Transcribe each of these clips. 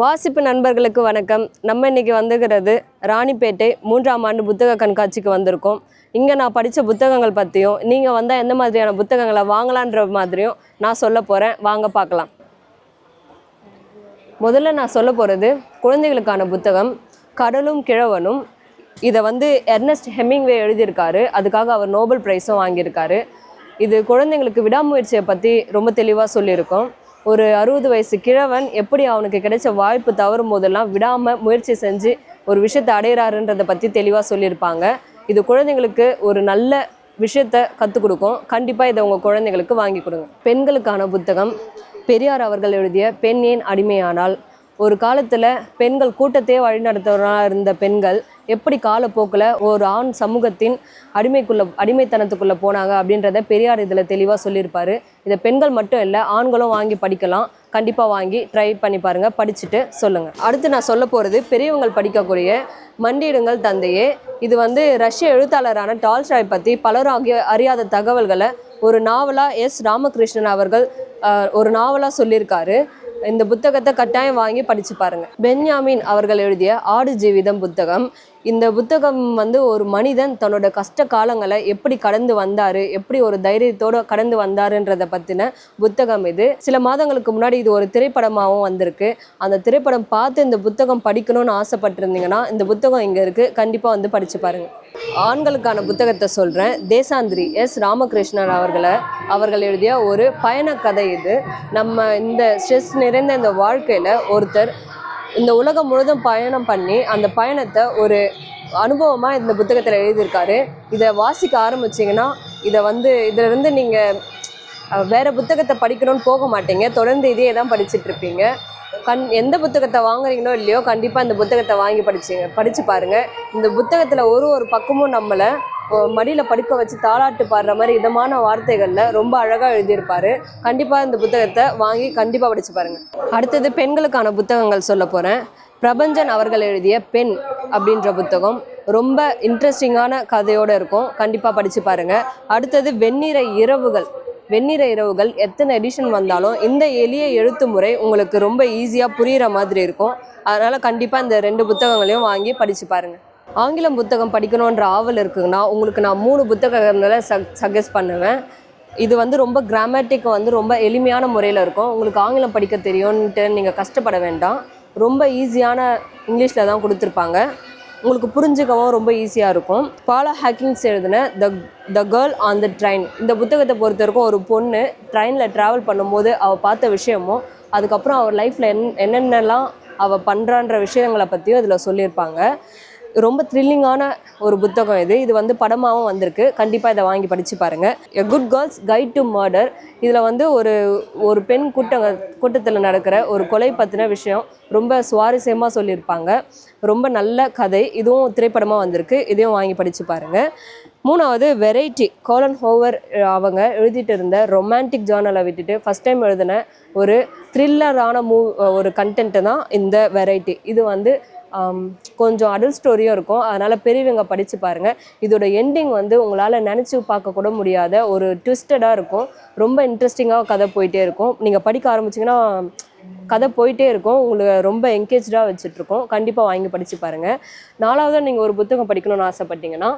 வாசிப்பு நண்பர்களுக்கு வணக்கம். நம்ம இன்னைக்கு வந்துகிறது ராணிப்பேட்டை மூன்றாம் ஆண்டு புத்தக கண்காட்சிக்கு வந்திருக்கோம். இங்கே நான் படித்த புத்தகங்கள் பற்றியும் நீங்கள் வந்தால் எந்த மாதிரியான புத்தகங்களை வாங்கலான்ற மாதிரியும் நான் சொல்ல போகிறேன் வாங்க பார்க்கலாம். முதல்ல நான் சொல்ல போகிறது குழந்தைகளுக்கான புத்தகம் கடலும் கிழவனும். இதை வந்து எர்னஸ்ட் ஹெமிங்வே எழுதியிருக்காரு. அதுக்காக அவர் நோபல் ப்ரைஸும் வாங்கியிருக்காரு. இது குழந்தைங்களுக்கு விடாமுயற்சியை பற்றி ரொம்ப தெளிவாக சொல்லியிருக்கோம். ஒரு அறுபது வயசு கிழவன் எப்படி அவனுக்கு கிடைச்ச வாய்ப்பு தவறும் போதெல்லாம் விடாமல் முயற்சி செஞ்சு ஒரு விஷயத்தை அடையிறாருன்றதை பற்றி தெளிவாக சொல்லியிருப்பாங்க. இது குழந்தைங்களுக்கு ஒரு நல்ல விஷயத்த கற்றுக் கொடுக்கும். கண்டிப்பாக இதை உங்கள் குழந்தைங்களுக்கு வாங்கி கொடுங்க. பெண்களுக்கான புத்தகம் பெரியார் அவர்கள் எழுதிய பெண் ஏன் அடிமையானால்? ஒரு காலத்தில் பெண்கள் கூட்டத்தையே வழிநடத்துவராக இருந்த பெண்கள் எப்படி காலப்போக்கில் ஒரு ஆண் சமூகத்தின் அடிமைக்குள்ளே அடிமைத்தனத்துக்குள்ளே போனாங்க அப்படின்றத பெரியார் இதில் தெளிவாக சொல்லியிருப்பார். இதை பெண்கள் மட்டும் இல்லை ஆண்களும் வாங்கி படிக்கலாம். கண்டிப்பாக வாங்கி ட்ரை பண்ணி பாருங்கள் படிச்சுட்டு சொல்லுங்கள் அடுத்து நான் சொல்ல போகிறது பெரியவங்கள் படிக்கக்கூடிய மண்டியிடுங்கள் தந்தையே. இது வந்து ரஷ்ய எழுத்தாளரான டால்ஸ்டாய் பற்றி பலரும் ஆகிய அறியாத தகவல்களை ஒரு நாவலாக எஸ். ராமகிருஷ்ணன் அவர்கள் ஒரு நாவலாக சொல்லியிருக்காரு. இந்த புத்தகத்தை கட்டாயம் வாங்கி படிச்சு பாருங்க. பென்யாமின் அவர்கள் எழுதிய ஆடு ஜீவிதம் புத்தகம் இந்த புத்தகம் வந்து ஒரு மனிதன் தன்னோட கஷ்ட காலங்களை எப்படி கடந்து வந்தார் எப்படி ஒரு தைரியத்தோடு கடந்து வந்தாருன்றத பற்றின புத்தகம் இது. சில மாதங்களுக்கு முன்னாடி இது ஒரு திரைப்படமாகவும் வந்திருக்கு. அந்த திரைப்படம் பார்த்து இந்த புத்தகம் படிக்கணும்னு ஆசைப்பட்டிருந்தீங்கன்னா இந்த புத்தகம் இங்கே இருக்குது கண்டிப்பாக வந்து படித்து பாருங்க. ஆண்களுக்கான புத்தகத்தை சொல்கிறேன் தேசாந்திரி எஸ். ராமகிருஷ்ணன் அவர்களை அவர்கள் எழுதிய ஒரு பயணக்கதை கதை இது. நம்ம இந்த ஸ்ட்ரெஸ் நிறைந்த இந்த வாழ்க்கையில் ஒருத்தர் இந்த உலகம் முழுதும் பயணம் பண்ணி அந்த பயணத்தை ஒரு அனுபவமாக இந்த புத்தகத்தில் எழுதியிருக்காரு. இதை வாசிக்க ஆரம்பிச்சிங்கன்னா இதை வந்து இதிலிருந்து நீங்கள் வேறு புத்தகத்தை படிக்கணும்னு போக மாட்டீங்க. தொடர்ந்து இதே தான் படிச்சுட்டு இருப்பீங்க. கண் எந்த புத்தகத்தை வாங்குறீங்களோ இல்லையோ கண்டிப்பாக இந்த புத்தகத்தை வாங்கி படிச்சிங்க படித்து பாருங்கள் இந்த புத்தகத்தில் ஒரு ஒரு பக்கமும் நம்மளை மடியில் படுக்க வச்சு தாளாட்டு பாடுற மாதிரி இதமான வார்த்தைகளில் ரொம்ப அழகாக எழுதியிருப்பாரு. கண்டிப்பாக இந்த புத்தகத்தை வாங்கி கண்டிப்பாக படித்து பாருங்கள் அடுத்தது பெண்களுக்கான புத்தகங்கள் சொல்ல போகிறேன் பிரபஞ்சன் அவர்கள் எழுதிய பெண் அப்படின்ற புத்தகம் ரொம்ப இன்ட்ரெஸ்டிங்கான கதையோடு இருக்கும். கண்டிப்பாக படித்து பாருங்கள் அடுத்தது வெண்ணிற இரவுகள். வெண்ணிற இரவுகள் எத்தனை எடிஷன் வந்தாலும் இந்த எளிய எழுத்து முறை உங்களுக்கு ரொம்ப ஈஸியாக புரிகிற மாதிரி இருக்கும். அதனால் கண்டிப்பாக இந்த ரெண்டு புத்தகங்களையும் வாங்கி படித்து பாருங்கள் ஆங்கிலம் புத்தகம் படிக்கணுன்ற ஆவல் இருக்குங்கன்னா உங்களுக்கு நான் மூணு புத்தகங்களை சக் சஜஸ்ட் பண்ணுவேன். இது வந்து ரொம்ப கிராமட்டிக் வந்து ரொம்ப எளிமையான முறையில் இருக்கும். உங்களுக்கு ஆங்கிலம் படிக்க தெரியும்ன்ட்டு நீங்கள் கஷ்டப்பட வேண்டாம். ரொம்ப ஈஸியான இங்கிலீஷில் தான் கொடுத்துருப்பாங்க. உங்களுக்கு புரிஞ்சுக்கவும் ரொம்ப ஈஸியாக இருக்கும். பாலா ஹேக்கிங்ஸ் எழுதின the the girl on the train இந்த புத்தகத்தை பொறுத்த வரைக்கும் ஒரு பொண்ணு ட்ரெயினில் ட்ராவல் பண்ணும்போது அவள் பார்த்த விஷயமும் அதுக்கப்புறம் அவள் லைஃப்பில் என் என்னென்னலாம் அவள் பண்ணுறான்ற விஷயங்களை பற்றியும் இதில் சொல்லியிருப்பாங்க. ரொம்ப த்ரில்லிங்கான ஒரு புத்தகம் இது. இது வந்து படமாகவும் வந்திருக்கு. கண்டிப்பாக இதை வாங்கி படித்து பாருங்கள் a good girl's guide to murder இதில் வந்து ஒரு ஒரு பெண் கூட்டங்க கூட்டத்தில் நடக்கிற ஒரு கொலை பற்றின விஷயம் ரொம்ப சுவாரஸ்யமாக சொல்லியிருப்பாங்க. ரொம்ப நல்ல கதை. இதுவும் திரைப்படமாக வந்திருக்கு. இதையும் வாங்கி படித்து பாருங்கள் மூணாவது வெரைட்டி கோலன் ஹோவர் அவங்க எழுதிட்டு இருந்த ரொமான்டிக் ஜேர்னலை விட்டுட்டு ஃபஸ்ட் டைம் எழுதின ஒரு த்ரில்லரான மூ ஒரு கண்டென்ட்டு தான் இந்த வெரைட்டி இது வந்து கொஞ்சம் அடல் ஸ்டோரியும் இருக்கும். அதனால் பெரியவங்க படித்து பாருங்கள் இதோட எண்டிங் வந்து உங்களால் நினச்சி பார்க்க கூட முடியாத ஒரு ட்விஸ்டடாக இருக்கும். ரொம்ப இன்ட்ரெஸ்டிங்காக கதை போயிட்டே இருக்கும். நீங்கள் படிக்க ஆரம்பிச்சிங்கன்னா கதை போயிட்டே இருக்கும். உங்களுக்கு ரொம்ப என்கேஜாக வச்சுட்ருக்கோம் கண்டிப்பாக வாங்கி படித்து பாருங்கள் நாலாவது நீங்கள் ஒரு புத்தகம் படிக்கணும்னு ஆசைப்பட்டீங்கன்னா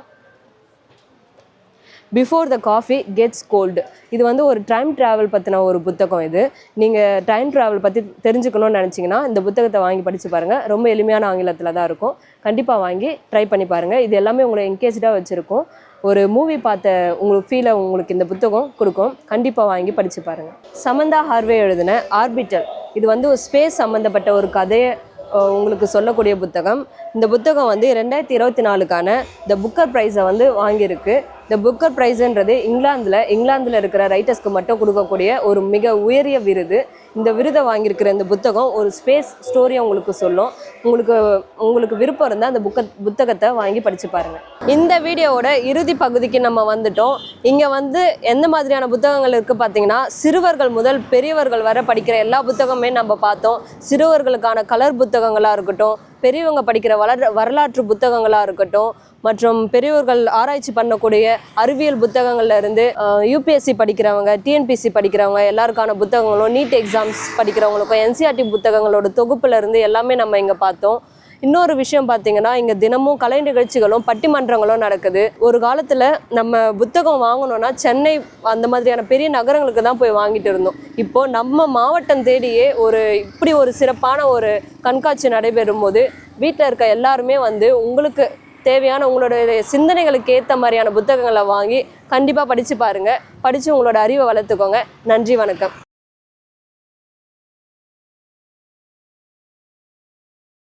before the coffee gets cold இது வந்து ஒரு டைம் ட்ராவல் பற்றின ஒரு புத்தகம் இது. நீங்கள் டைம் ட்ராவல் பற்றி தெரிஞ்சுக்கணும்னு நினச்சிங்கன்னா இந்த புத்தகத்தை வாங்கி படித்து பாருங்கள் ரொம்ப எளிமையான ஆங்கிலத்தில் தான் இருக்கும். கண்டிப்பாக வாங்கி ட்ரை பண்ணி பாருங்கள் இது எல்லாமே உங்களை என்கேஜாக வச்சுருக்கும். ஒரு மூவி பார்த்த உங்களுக்கு ஃபீலை உங்களுக்கு இந்த புத்தகம் கொடுக்கும். கண்டிப்பாக வாங்கி படித்து பாருங்கள் சமந்தா ஹார்வே எழுதின ஆர்பிட்டல் இது வந்து ஒரு ஸ்பேஸ் சம்மந்தப்பட்ட ஒரு கதையை உங்களுக்கு சொல்லக்கூடிய புத்தகம். இந்த புத்தகம் வந்து ரெண்டாயிரத்தி இருபத்தி நாலுக்கான த புக்கர் ப்ரைஸை வந்து வாங்கியிருக்கு. இந்த புக்கர் ப்ரைஸுன்றது இங்கிலாந்தில் இங்கிலாந்தில் இருக்கிற ரைட்டர்ஸ்க்கு மட்டும் கொடுக்கக்கூடிய ஒரு மிக உயரிய விருது. இந்த விருதை வாங்கியிருக்கிற இந்த புத்தகம் ஒரு ஸ்பேஸ் ஸ்டோரியை உங்களுக்கு சொல்லும். உங்களுக்கு உங்களுக்கு விருப்பம் இருந்தால் அந்த புக்க புத்தகத்தை வாங்கி படித்து பாருங்கள் இந்த வீடியோவோட இறுதி பகுதிக்கு நம்ம வந்துட்டோம். இங்கே வந்து எந்த மாதிரியான புத்தகங்கள் இருக்குது பார்த்தீங்கன்னா சிறுவர்கள் முதல் பெரியவர்கள் வரை படிக்கிற எல்லா புத்தகமே நம்ம பார்த்தோம். சிறுவர்களுக்கான கலர் புத்தகங்களாக இருக்கட்டும் பெரியவங்க படிக்கிற வளர் வரலாற்று புத்தகங்களாக இருக்கட்டும் மற்றும் பெரியோர்கள் ஆராய்ச்சி பண்ணக்கூடிய அறிவியல் புத்தகங்கள்ல இருந்து யூபிஎஸ்சி படிக்கிறவங்க டிஎன்பிசி படிக்கிறவங்க எல்லாருக்கான புத்தகங்களும் நீட் எக்ஸாம்ஸ் படிக்கிறவங்களுக்கும் என்சிஆர்டி புத்தகங்களோட தொகுப்புல இருந்து எல்லாமே நம்ம இங்கே பார்த்தோம். இன்னொரு விஷயம் பார்த்தீங்கன்னா இங்கே தினமும் கலை நிகழ்ச்சிகளும் பட்டிமன்றங்களும் நடக்குது. ஒரு காலத்தில் நம்ம புத்தகம் வாங்கணும்னா சென்னை அந்த மாதிரியான பெரிய நகரங்களுக்கு தான் போய் வாங்கிட்டு இருந்தோம். இப்போ நம்ம மாவட்டம் தேடியே ஒரு இப்படி ஒரு சிறப்பான ஒரு கண்காட்சி நடைபெறும் போது வீட்டில் இருக்க எல்லாருமே வந்து உங்களுக்கு தேவையான உங்களுடைய சிந்தனைகளுக்கு ஏற்ற மாதிரியான புத்தகங்களை வாங்கி கண்டிப்பாக படித்து பாருங்கள் படித்து உங்களோட அறிவை வளர்த்துக்கோங்க. நன்றி வணக்கம்.